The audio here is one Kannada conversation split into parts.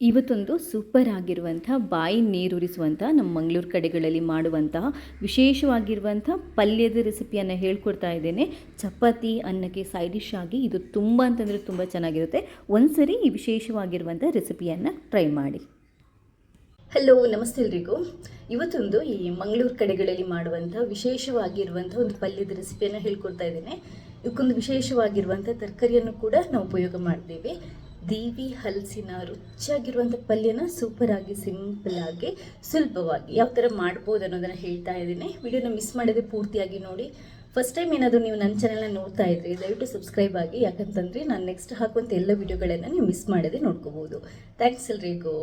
ಇವತ್ತೊಂದು ಸೂಪರ್ ಆಗಿರುವಂಥ ಬಾಯಿ ನೀರುರಿಸುವಂಥ ನಮ್ಮ ಮಂಗಳೂರು ಕಡೆಗಳಲ್ಲಿ ಮಾಡುವಂತಹ ವಿಶೇಷವಾಗಿರುವಂಥ ಪಲ್ಯದ ರೆಸಿಪಿಯನ್ನು ಹೇಳ್ಕೊಡ್ತಾ ಇದ್ದೇನೆ. ಚಪಾತಿ ಅನ್ನಕ್ಕೆ ಸೈಡ್ ಡಿಶ್ ಆಗಿ ಇದು ತುಂಬ ಅಂತಂದರೆ ತುಂಬ ಚೆನ್ನಾಗಿರುತ್ತೆ. ಒಂದ್ಸರಿ ಈ ವಿಶೇಷವಾಗಿರುವಂಥ ರೆಸಿಪಿಯನ್ನು ಟ್ರೈ ಮಾಡಿ. ಹಲೋ ನಮಸ್ತೆ ಎಲ್ರಿಗೂ. ಇವತ್ತೊಂದು ಈ ಮಂಗಳೂರು ಕಡೆಗಳಲ್ಲಿ ಮಾಡುವಂಥ ವಿಶೇಷವಾಗಿರುವಂಥ ಒಂದು ಪಲ್ಯದ ರೆಸಿಪಿಯನ್ನು ಹೇಳ್ಕೊಡ್ತಾ ಇದ್ದೇನೆ. ಇದಕ್ಕೊಂದು ವಿಶೇಷವಾಗಿರುವಂಥ ತರಕಾರಿಯನ್ನು ಕೂಡ ನಾವು ಉಪಯೋಗ ಮಾಡ್ತೇವೆ. ದೀವಿ ಹಲಸಿನ ರುಚಿಯಾಗಿರುವಂಥ ಪಲ್ಯನ ಸೂಪರಾಗಿ ಸಿಂಪಲಾಗಿ ಸುಲಭವಾಗಿ ಯಾವ ಥರ ಮಾಡ್ಬೋದು ಅನ್ನೋದನ್ನು ಹೇಳ್ತಾ ಇದ್ದೀನಿ. ವಿಡಿಯೋನ ಮಿಸ್ ಮಾಡದೆ ಪೂರ್ತಿಯಾಗಿ ನೋಡಿ. ಫಸ್ಟ್ ಟೈಮ್ ಏನಾದರೂ ನೀವು ನನ್ನ ಚಾನಲ್ನ ನೋಡ್ತಾ ಇದ್ರಿ ದಯವಿಟ್ಟು ಸಬ್ಸ್ಕ್ರೈಬ್ ಆಗಿ. ಯಾಕಂತಂದರೆ ನಾನು ನೆಕ್ಸ್ಟ್ ಹಾಕುವಂಥ ಎಲ್ಲ ವಿಡಿಯೋಗಳನ್ನು ನೀವು ಮಿಸ್ ಮಾಡದೆ ನೋಡ್ಕೋಬೋದು. ಥ್ಯಾಂಕ್ಸ್ ಎಲ್ರಿಗೂ.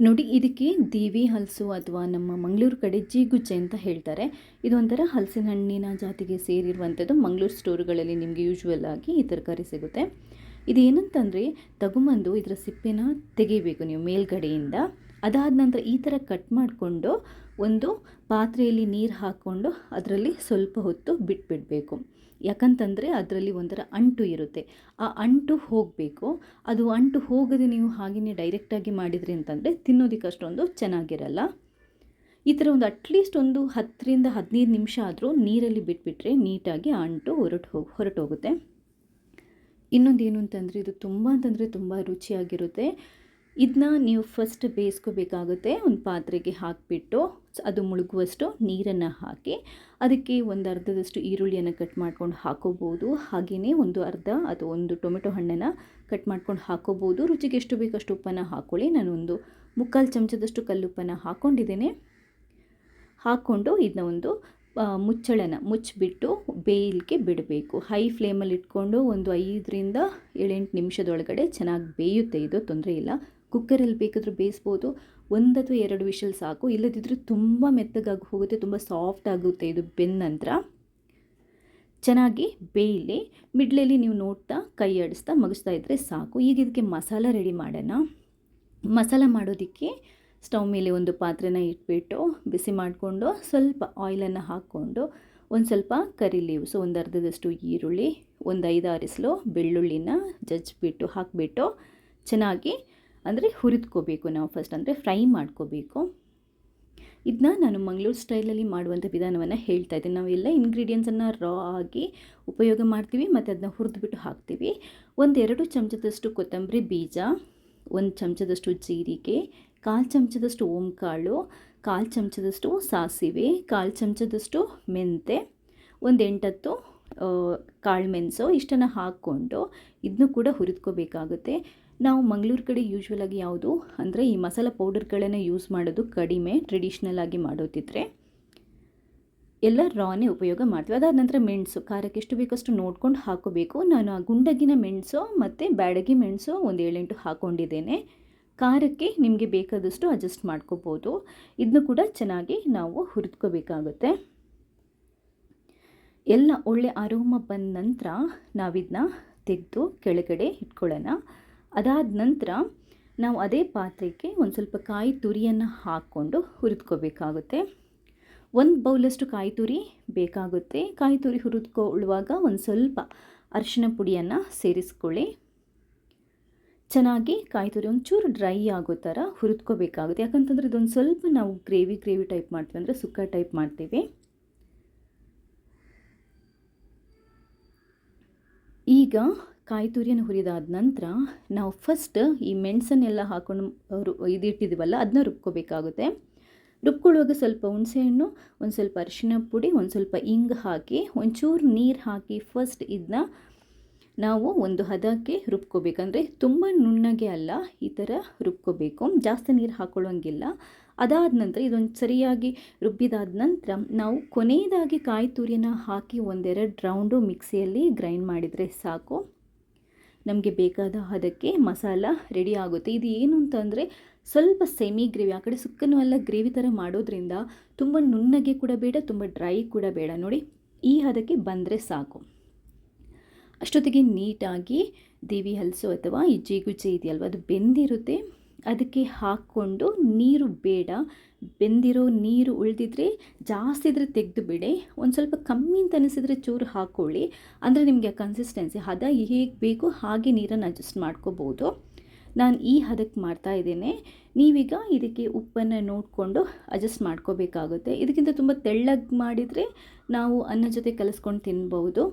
ನೋಡಿ, ಇದಕ್ಕೆ ದೇವಿ ಹಲಸು ಅಥವಾ ನಮ್ಮ ಮಂಗಳೂರು ಕಡೆ ಜೀಗುಜ್ಜೆ ಅಂತ ಹೇಳ್ತಾರೆ. ಇದೊಂಥರ ಹಲಸಿನ ಹಣ್ಣಿನ ಜಾತಿಗೆ ಸೇರಿರುವಂಥದ್ದು. ಮಂಗಳೂರು ಸ್ಟೋರ್ಗಳಲ್ಲಿ ನಿಮಗೆ ಯೂಶ್ವಲ್ ಆಗಿ ಈ ತರಕಾರಿ ಸಿಗುತ್ತೆ. ಇದೇನಂತಂದರೆ ತಗೊಂಬಂದು ಇದರ ಸಿಪ್ಪೆನ ತೆಗಿಬೇಕು ನೀವು ಮೇಲ್ಗಡೆಯಿಂದ. ಅದಾದ ನಂತರ ಈ ಥರ ಕಟ್ ಮಾಡಿಕೊಂಡು ಒಂದು ಪಾತ್ರೆಯಲ್ಲಿ ನೀರು ಹಾಕ್ಕೊಂಡು ಅದರಲ್ಲಿ ಸ್ವಲ್ಪ ಹೊತ್ತು ಬಿಟ್ಬಿಡಬೇಕು. ಯಾಕಂತಂದರೆ ಅದರಲ್ಲಿ ಒಂಥರ ಅಂಟು ಇರುತ್ತೆ. ಆ ಅಂಟು ಹೋಗಬೇಕು. ಅದು ಅಂಟು ಹೋಗದೆ ನೀವು ಹಾಗೆಯೇ ಡೈರೆಕ್ಟಾಗಿ ಮಾಡಿದ್ರಿ ಅಂತಂದರೆ ತಿನ್ನೋದಕ್ಕೆ ಅಷ್ಟೊಂದು ಚೆನ್ನಾಗಿರಲ್ಲ. ಈ ಥರ ಒಂದು ಅಟ್ಲೀಸ್ಟ್ ಒಂದು ಹತ್ತರಿಂದ ಹದಿನೈದು ನಿಮಿಷ ಆದರೂ ನೀರಲ್ಲಿ ಬಿಟ್ಬಿಟ್ರೆ ನೀಟಾಗಿ ಆ ಅಂಟು ಹೊರಟು ಹೋಗಿ, ಹೊರಟೋಗುತ್ತೆ. ಇನ್ನೊಂದು ಏನು ಅಂತಂದರೆ, ಇದು ತುಂಬ ಅಂತಂದರೆ ತುಂಬ ರುಚಿಯಾಗಿರುತ್ತೆ. ಇದನ್ನ ನೀವು ಫಸ್ಟ್ ಬೇಯಿಸ್ಕೋಬೇಕಾಗುತ್ತೆ. ಒಂದು ಪಾತ್ರೆಗೆ ಹಾಕಿಬಿಟ್ಟು ಅದು ಮುಳುಗುವಷ್ಟು ನೀರನ್ನು ಹಾಕಿ, ಅದಕ್ಕೆ ಒಂದು ಅರ್ಧದಷ್ಟು ಈರುಳ್ಳಿಯನ್ನು ಕಟ್ ಮಾಡ್ಕೊಂಡು ಹಾಕೋಬೋದು. ಹಾಗೆಯೇ ಒಂದು ಅರ್ಧ ಅಥವಾ ಒಂದು ಟೊಮೆಟೊ ಹಣ್ಣನ್ನು ಕಟ್ ಮಾಡ್ಕೊಂಡು ಹಾಕೋಬೋದು. ರುಚಿಗೆ ಎಷ್ಟು ಬೇಕಷ್ಟು ಉಪ್ಪನ್ನು ಹಾಕ್ಕೊಳ್ಳಿ ನಾನು ಒಂದು ಮುಕ್ಕಾಲು ಚಮಚದಷ್ಟು ಕಲ್ಲುಪ್ಪನ್ನು ಹಾಕ್ಕೊಂಡಿದ್ದೇನೆ ಹಾಕ್ಕೊಂಡು ಇದನ್ನ ಒಂದು ಮುಚ್ಚಳನ ಮುಚ್ಚಿಬಿಟ್ಟು ಬೇಯಲಿಕ್ಕೆ ಬಿಡಬೇಕು. ಹೈ ಫ್ಲೇಮಲ್ಲಿ ಇಟ್ಕೊಂಡು ಒಂದು ಐದರಿಂದ ಏಳೆಂಟು ನಿಮಿಷದೊಳಗಡೆ ಚೆನ್ನಾಗಿ ಬೇಯುತ್ತೆ. ಇದು ತೊಂದರೆ ಇಲ್ಲ. ಕುಕ್ಕರಲ್ಲಿ ಬೇಕಾದರೂ ಬೇಯಿಸ್ಬೋದು. ಒಂದು ಅಥವಾ ಎರಡು ವಿಷಲ್ ಸಾಕು. ಇಲ್ಲದಿದ್ದರೆ ತುಂಬ ಮೆತ್ತಗಾಗಿ ಹೋಗುತ್ತೆ. ತುಂಬ ಸಾಫ್ಟ್ ಆಗುತ್ತೆ ಇದು ಬೆಂದ ನಂತರ. ಚೆನ್ನಾಗಿ ಬೇಯಲಿ. ಮಿಡ್ಲಲ್ಲಿ ನೀವು ನೋಡ್ತಾ ಕೈ ಆಡಿಸ್ತಾ ಮಗಿಸ್ತಾ ಇದ್ದರೆ ಸಾಕು. ಈಗ ಇದಕ್ಕೆ ಮಸಾಲ ರೆಡಿ ಮಾಡೋಣ. ಮಸಾಲ ಮಾಡೋದಕ್ಕೆ ಸ್ಟವ್ ಮೇಲೆ ಒಂದು ಪಾತ್ರೆನ ಇಟ್ಬಿಟ್ಟು ಬಿಸಿ ಮಾಡಿಕೊಂಡು ಸ್ವಲ್ಪ ಆಯಿಲನ್ನು ಹಾಕ್ಕೊಂಡು ಒಂದು ಸ್ವಲ್ಪ ಕರಿ ಲೀವ್ಸ್, ಒಂದು ಅರ್ಧದಷ್ಟು ಈರುಳ್ಳಿ, ಒಂದು ಐದು ಆರಿಸಲು ಬೆಳ್ಳುಳ್ಳಿನ ಜಜ್ಜಿಬಿಟ್ಟು ಹಾಕಿಬಿಟ್ಟು ಚೆನ್ನಾಗಿ ಅಂದರೆ ಹುರಿದ್ಕೋಬೇಕು ನಾವು ಫಸ್ಟ್ ಅಂದರೆ ಫ್ರೈ ಮಾಡ್ಕೋಬೇಕು. ಇದನ್ನ ನಾನು ಮಂಗಳೂರು ಸ್ಟೈಲಲ್ಲಿ ಮಾಡುವಂಥ ವಿಧಾನವನ್ನು ಹೇಳ್ತಾ ಇದ್ದೀನಿ. ನಾವೆಲ್ಲ ಇಂಗ್ರೀಡಿಯೆಂಟ್ಸನ್ನು ರಾ ಆಗಿ ಉಪಯೋಗ ಮಾಡ್ತೀವಿ ಮತ್ತು ಅದನ್ನ ಹುರಿದ್ಬಿಟ್ಟು ಹಾಕ್ತೀವಿ. ಒಂದೆರಡು ಚಮಚದಷ್ಟು ಕೊತ್ತಂಬರಿ ಬೀಜ, ಒಂದು ಚಮಚದಷ್ಟು ಜೀರಿಗೆ ಕಾಲು ಚಮಚದಷ್ಟು ಓಂಕಾಳು, ಕಾಲು ಚಮಚದಷ್ಟು ಸಾಸಿವೆ, ಕಾಲು ಚಮಚದಷ್ಟು ಮೆಂತೆ, ಒಂದು ಎಂಟತ್ತು ಕಾಳು ಮೆಣಸು ಇಷ್ಟನ್ನು ಹಾಕ್ಕೊಂಡು ಇದನ್ನು ಕೂಡ ಹುರಿದ್ಕೋಬೇಕಾಗುತ್ತೆ. ನಾವು ಮಂಗಳೂರು ಕಡೆ ಯೂಶ್ವಲಾಗಿ ಯಾವುದು ಅಂದರೆ ಈ ಮಸಾಲ ಪೌಡರ್ಗಳನ್ನು ಯೂಸ್ ಮಾಡೋದು ಕಡಿಮೆ ಟ್ರೆಡಿಷ್ನಲ್ ಆಗಿ ಮಾಡೋದಿದ್ರೆ ಎಲ್ಲ ರಾನೇ ಉಪಯೋಗ ಮಾಡ್ತೀವಿ. ಅದಾದ ನಂತರ ಮೆಣಸು, ಖಾರಕ್ಕೆ ಎಷ್ಟು ಬೇಕಷ್ಟು ನೋಡ್ಕೊಂಡು ಹಾಕೋಬೇಕು ನಾನು ಆ ಗುಂಡಗಿನ ಮೆಣಸು ಮತ್ತು ಬ್ಯಾಡಗಿ ಮೆಣಸು ಒಂದು ಏಳೆಂಟು ಹಾಕ್ಕೊಂಡಿದ್ದೇನೆ ಖಾರಕ್ಕೆ ನಿಮಗೆ ಬೇಕಾದಷ್ಟು ಅಡ್ಜಸ್ಟ್ ಮಾಡ್ಕೋಬೋದು. ಇದನ್ನು ಕೂಡ ಚೆನ್ನಾಗಿ ನಾವು ಹುರಿದ್ಕೋಬೇಕಾಗುತ್ತೆ. ಎಲ್ಲ ಒಳ್ಳೆ ಅರೋಮ ಬಂದ ನಂತರ ನಾವಿದನ್ನ ತೆಗೆದು ಕೆಳಗಡೆ ಇಟ್ಕೊಳ್ಳೋಣ. ಅದಾದ ನಂತರ ನಾವು ಅದೇ ಪಾತ್ರೆಗೆ ಒಂದು ಸ್ವಲ್ಪ ಕಾಯಿ ತುರಿಯನ್ನು ಹಾಕ್ಕೊಂಡು ಹುರಿದ್ಕೋಬೇಕಾಗುತ್ತೆ. ಒಂದು ಬೌಲಷ್ಟು ಕಾಯಿ ತುರಿ ಬೇಕಾಗುತ್ತೆ. ಕಾಯಿ ತುರಿ ಹುರಿದ್ಕೊಳ್ಳುವಾಗ ಒಂದು ಸ್ವಲ್ಪ ಅರಿಶಿನ ಪುಡಿಯನ್ನು ಸೇರಿಸ್ಕೊಳ್ಳಿ. ಚೆನ್ನಾಗಿ ಕಾಯಿ ತುರಿ ಒಂಚೂರು ಡ್ರೈ ಆಗೋ ಥರ ಹುರಿದ್ಕೋಬೇಕಾಗುತ್ತೆ. ಯಾಕಂತಂದರೆ ಇದೊಂದು ಸ್ವಲ್ಪ ನಾವು ಗ್ರೇವಿ ಗ್ರೇವಿ ಟೈಪ್ ಮಾಡ್ತೀವಿ. ಅಂದರೆ ಸುಕ್ಕ ಟೈಪ್ ಮಾಡ್ತೀವಿ. ಈಗ ಕಾಯಿ ತುರಿಯನ್ನು ಹುರಿದಾದ ನಂತರ ನಾವು ಫಸ್ಟ್ ಈ ಮೆಣಸನ್ನೆಲ್ಲ ಹಾಕೊಂಡು ಇದಿಟ್ಟಿದ್ದೀವಲ್ಲ ಅದನ್ನ ರುಬ್ಕೋಬೇಕಾಗುತ್ತೆ. ರುಬ್ಕೊಳ್ಳುವಾಗ ಸ್ವಲ್ಪ ಹುಣಸೆಹಣ್ಣು ಒಂದು ಸ್ವಲ್ಪ ಅರಿಶಿನ ಪುಡಿ, ಒಂದು ಸ್ವಲ್ಪ ಇಂಗು ಹಾಕಿ, ಒಂಚೂರು ನೀರು ಹಾಕಿ ಫಸ್ಟ್ ಇದನ್ನ ನಾವು ಒಂದು ಹದಕ್ಕೆ ರುಬ್ಕೋಬೇಕಂದ್ರೆ ತುಂಬ ನುಣ್ಣಗೆ ಅಲ್ಲ, ಈ ಥರ ರುಬ್ಕೋಬೇಕು. ಜಾಸ್ತಿ ನೀರು ಹಾಕೊಳ್ಳೋಂಗಿಲ್ಲ. ಅದಾದ ನಂತರ ಇದೊಂದು ಸರಿಯಾಗಿ ರುಬ್ಬಿದಾದ ನಂತರ ನಾವು ಕೊನೆಯದಾಗಿ ಕಾಯಿ ತುರಿನ ಹಾಕಿ ಒಂದೆರಡು ರೌಂಡು ಮಿಕ್ಸಿಯಲ್ಲಿ ಗ್ರೈಂಡ್ ಮಾಡಿದರೆ ಸಾಕು. ನಮಗೆ ಬೇಕಾದ ಹದಕ್ಕೆ ಮಸಾಲ ರೆಡಿ ಆಗುತ್ತೆ. ಇದು ಏನು ಅಂತಂದರೆ ಸ್ವಲ್ಪ ಸೆಮಿ ಗ್ರೇವಿ, ಆ ಕಡೆ ಸುಕ್ಕನೂ ಅಲ್ಲ, ಗ್ರೇವಿ ಥರ ಮಾಡೋದ್ರಿಂದ ತುಂಬ ನುಣ್ಣಗೆ ಕೂಡ ಬೇಡ, ತುಂಬ ಡ್ರೈ ಕೂಡ ಬೇಡ. ನೋಡಿ, ಈ ಹದಕ್ಕೆ ಬಂದರೆ ಸಾಕು. ಅಷ್ಟೊತ್ತಿಗೆ ನೀಟಾಗಿ ದೇವಿ ಹಲಸು ಅಥವಾ ಈ ಜೇಗುಜ್ಜೆ ಇದೆಯಲ್ವ, ಅದು ಬೆಂದಿರುತ್ತೆ. ಅದಕ್ಕೆ ಹಾಕ್ಕೊಂಡು ನೀರು ಬೇಡ. ಬೆಂದಿರೋ ನೀರು ಉಳಿದಿದ್ರೆ ಜಾಸ್ತಿ ಇದ್ರೆ ತೆಗೆದು ಬಿಡಿ. ಒಂದು ಸ್ವಲ್ಪ ಕಮ್ಮಿ ಅಂತ ಅನಿಸಿದ್ರೆ ಚೂರು ಹಾಕ್ಕೊಳ್ಳಿ ಅಂದರೆ ನಿಮಗೆ ಕನ್ಸಿಸ್ಟೆನ್ಸಿ ಹದ ಹೇಗೆ ಬೇಕು ಹಾಗೆ ನೀರನ್ನು ಅಡ್ಜಸ್ಟ್ ಮಾಡ್ಕೋಬೋದು. ನಾನು ಈ ಹದಕ್ಕೆ ಮಾಡ್ತಾ ಇದ್ದೇನೆ. ನೀವೀಗ ಇದಕ್ಕೆ ಉಪ್ಪನ್ನು ನೋಡಿಕೊಂಡು ಅಡ್ಜಸ್ಟ್ ಮಾಡ್ಕೋಬೇಕಾಗುತ್ತೆ. ಇದಕ್ಕಿಂತ ತುಂಬ ತೆಳ್ಳಗೆ ಮಾಡಿದರೆ ನಾವು ಅನ್ನ ಜೊತೆ ಕಲಿಸ್ಕೊಂಡು ತಿನ್ಬೋದು.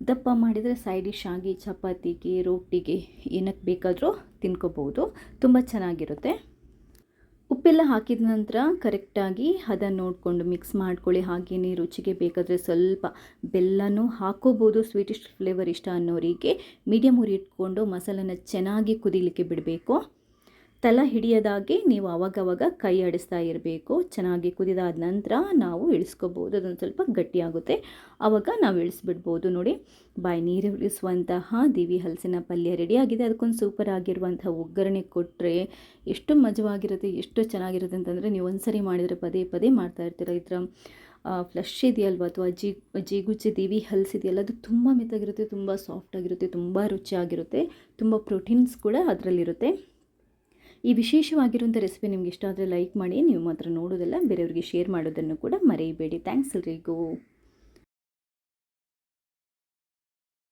ದಪ್ಪ ಮಾಡಿದರೆ ಸೈಡ್ ಡಿಶ್ ಆಗಿ ಚಪಾತಿಗೆ ರೊಟ್ಟಿಗೆ ಏನಕ್ಕೆ ಬೇಕಾದರೂ ತಿನ್ಕೋಬೋದು. ತುಂಬ ಚೆನ್ನಾಗಿರುತ್ತೆ. ಉಪ್ಪೆಲ್ಲ ಹಾಕಿದ ನಂತರ ಕರೆಕ್ಟಾಗಿ ಹದ ನೋಡಿಕೊಂಡು ಮಿಕ್ಸ್ ಮಾಡ್ಕೊಳ್ಳಿ. ಹಾಗೆಯೇ ರುಚಿಗೆ ಬೇಕಾದರೆ ಸ್ವಲ್ಪ ಬೆಲ್ಲನೂ ಹಾಕೋಬೋದು ಸ್ವೀಟಿಶ್ ಫ್ಲೇವರ್ ಇಷ್ಟ ಅನ್ನೋರಿಗೆ ಮೀಡಿಯಮ್ ಉರಿ ಇಟ್ಕೊಂಡು ಮಸಾಲನ ಚೆನ್ನಾಗಿ ಕುದಿಲಿಕ್ಕೆ ಬಿಡಬೇಕು. ತಲ ಹಿಡಿಯದಾಗೆ ನೀವು ಅವಾಗವಾಗ ಕೈ ಆಡಿಸ್ತಾ ಇರಬೇಕು. ಚೆನ್ನಾಗಿ ಕುದಿದಾದ ನಂತರ ನಾವು ಇಳಿಸ್ಕೋಬೋದು. ಅದೊಂದು ಸ್ವಲ್ಪ ಗಟ್ಟಿಯಾಗುತ್ತೆ. ಆವಾಗ ನಾವು ಇಳಿಸ್ಬಿಡ್ಬೋದು. ನೋಡಿ, ಬಾಯಿ ನೀರು ಇಳಿಸುವಂತಹ ದಿವಿ ಹಲಸಿನ ಪಲ್ಯ ರೆಡಿಯಾಗಿದೆ. ಅದಕ್ಕೊಂದು ಸೂಪರ್ ಆಗಿರುವಂಥ ಒಗ್ಗರಣೆ ಕೊಟ್ಟರೆ ಎಷ್ಟು ಮಜವಾಗಿರುತ್ತೆ, ಎಷ್ಟು ಚೆನ್ನಾಗಿರುತ್ತೆ ಅಂತಂದರೆ ನೀವು ಒಂದ್ಸರಿ ಮಾಡಿದರೆ ಪದೇ ಪದೇ ಮಾಡ್ತಾ ಇರ್ತೀರ. ಇದರ ಫ್ಲಶ್ ಇದೆಯಲ್ವ ಅಥವಾ ಜಿ ಜಿಗುಜ್ಜೆ ದಿವಿ ಹಲಸಿದೆಯಲ್ಲ ಅದು ತುಂಬ ಮೆತ್ತಗಿರುತ್ತೆ, ತುಂಬ ಸಾಫ್ಟಾಗಿರುತ್ತೆ ತುಂಬ ರುಚಿಯಾಗಿರುತ್ತೆ, ತುಂಬ ಪ್ರೋಟೀನ್ಸ್ ಕೂಡ ಅದರಲ್ಲಿರುತ್ತೆ. ಈ ವಿಶೇಷವಾಗಿರುವಂಥ ರೆಸಿಪಿ ನಿಮ್ಗೆ ಇಷ್ಟ ಆದರೆ ಲೈಕ್ ಮಾಡಿ, ನೀವು ಮಾತ್ರ ನೋಡೋದಲ್ಲ, ಬೇರೆಯವ್ರಿಗೆ ಶೇರ್ ಮಾಡೋದನ್ನು ಕೂಡ ಮರೆಯಬೇಡಿ. ಥ್ಯಾಂಕ್ಸ್ ಎಲ್ರಿಗೂ.